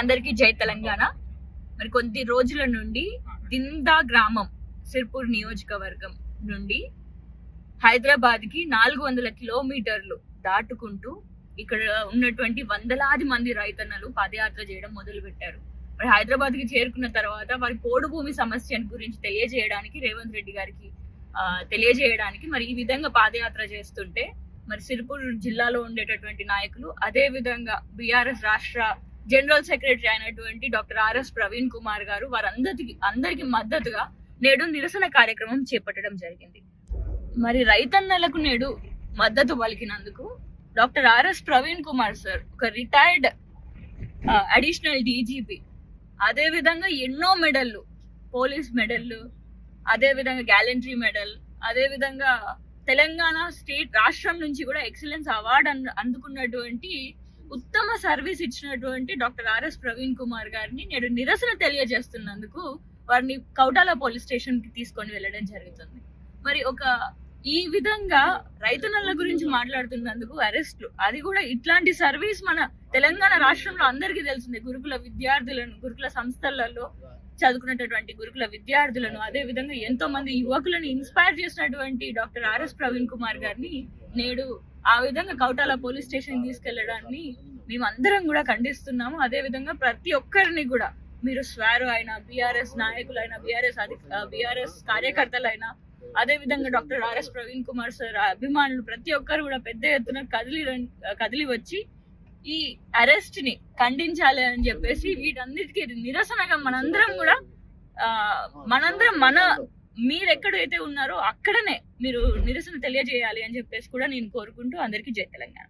అందరికీ జై తెలంగాణ. మరి కొద్ది రోజుల నుండి దిందా గ్రామం సిర్పూర్ నియోజకవర్గం నుండి హైదరాబాద్కి నాలుగు వందల కిలోమీటర్లు దాటుకుంటూ ఇక్కడ ఉన్నటువంటి వందలాది మంది రైతన్నలు పాదయాత్ర చేయడం మొదలు పెట్టారు మరి హైదరాబాద్కి చేరుకున్న తర్వాత వారి పోడు భూమి సమస్య గురించి తెలియజేయడానికి రేవంత్ రెడ్డి గారికి తెలియజేయడానికి మరి ఈ విధంగా పాదయాత్ర చేస్తుంటే మరి సిరిపూర్ జిల్లాలో ఉండేటటువంటి నాయకులు అదే విధంగా బీఆర్ఎస్ రాష్ట్ర జనరల్ సెక్రటరీ అయినటువంటి డాక్టర్ ఆర్ఎస్ ప్రవీణ్ కుమార్ గారు వారందరికి అందరికి మద్దతుగా నేడు నిరసన కార్యక్రమం చేపట్టడం జరిగింది. మరి రైతన్నలకు నేడు మద్దతు పలికినందుకు doctor RS Praveen Kumar sir ఒక రిటైర్డ్ అడిషనల్ డీజీపీ. అదే విధంగా ఎన్నో మెడల్లు పోలీస్ మెడల్లు అదేవిధంగా గ్యాలంటరీ మెడల్ అదేవిధంగా తెలంగాణ స్టేట్ రాష్ట్రం నుంచి కూడా ఎక్సలెన్స్ అవార్డు అందుకున్నటువంటి ఉత్తమ సర్వీస్ ఇచ్చినటువంటి డాక్టర్ ఆర్ఎస్ ప్రవీణ్ కుమార్ గారిని నేడు నిరసన తెలియజేస్తున్నందుకు వారిని కౌటాల పోలీస్ స్టేషన్కి తీసుకొని వెళ్ళడం జరుగుతుంది. మరి ఒక ఈ విధంగా రైతన్నల గురించి మాట్లాడుతున్నందుకు అరెస్ట్లు. అది కూడా ఇట్లాంటి సర్వీస్ మన తెలంగాణ రాష్ట్రంలో అందరికీ తెలిసిందే. గురుకుల విద్యార్థులను గురుకుల సంస్థలలో చదువుకున్నటువంటి గురుకుల విద్యార్థులను అదే విధంగా ఎంతో మంది యువకులను ఇన్స్పైర్ చేసినటువంటి డాక్టర్ ఆర్ఎస్ ప్రవీణ్ కుమార్ గారిని నేడు ఆ విధంగా కౌటాల పోలీస్ స్టేషన్ తీసుకెళ్ళడాన్ని మేము అందరం కూడా ఖండిస్తున్నాము. అదే విధంగా ప్రతి ఒక్కరిని కూడా మీరు స్వారు అయినా బీఆర్ఎస్ నాయకులైనా బీఆర్ఎస్ అధి బీఆర్ఎస్ కార్యకర్తలైనా అదే విధంగా doctor RS Praveen Kumar sir అభిమానులు ప్రతి ఒక్కరు కూడా పెద్ద ఎత్తున కదిలి కదిలి వచ్చి ఈ అరెస్ట్ని ఖండించాలి అని చెప్పేసి వీటన్నిటికీ నిరసనగా మనందరం కూడా మనందరం మన మీరు ఎక్కడైతే ఉన్నారో అక్కడనే మీరు నిరసన తెలియజేయాలి అని చెప్పేసి కూడా నేను కోరుకుంటూ అందరికీ జై తెలంగాణ.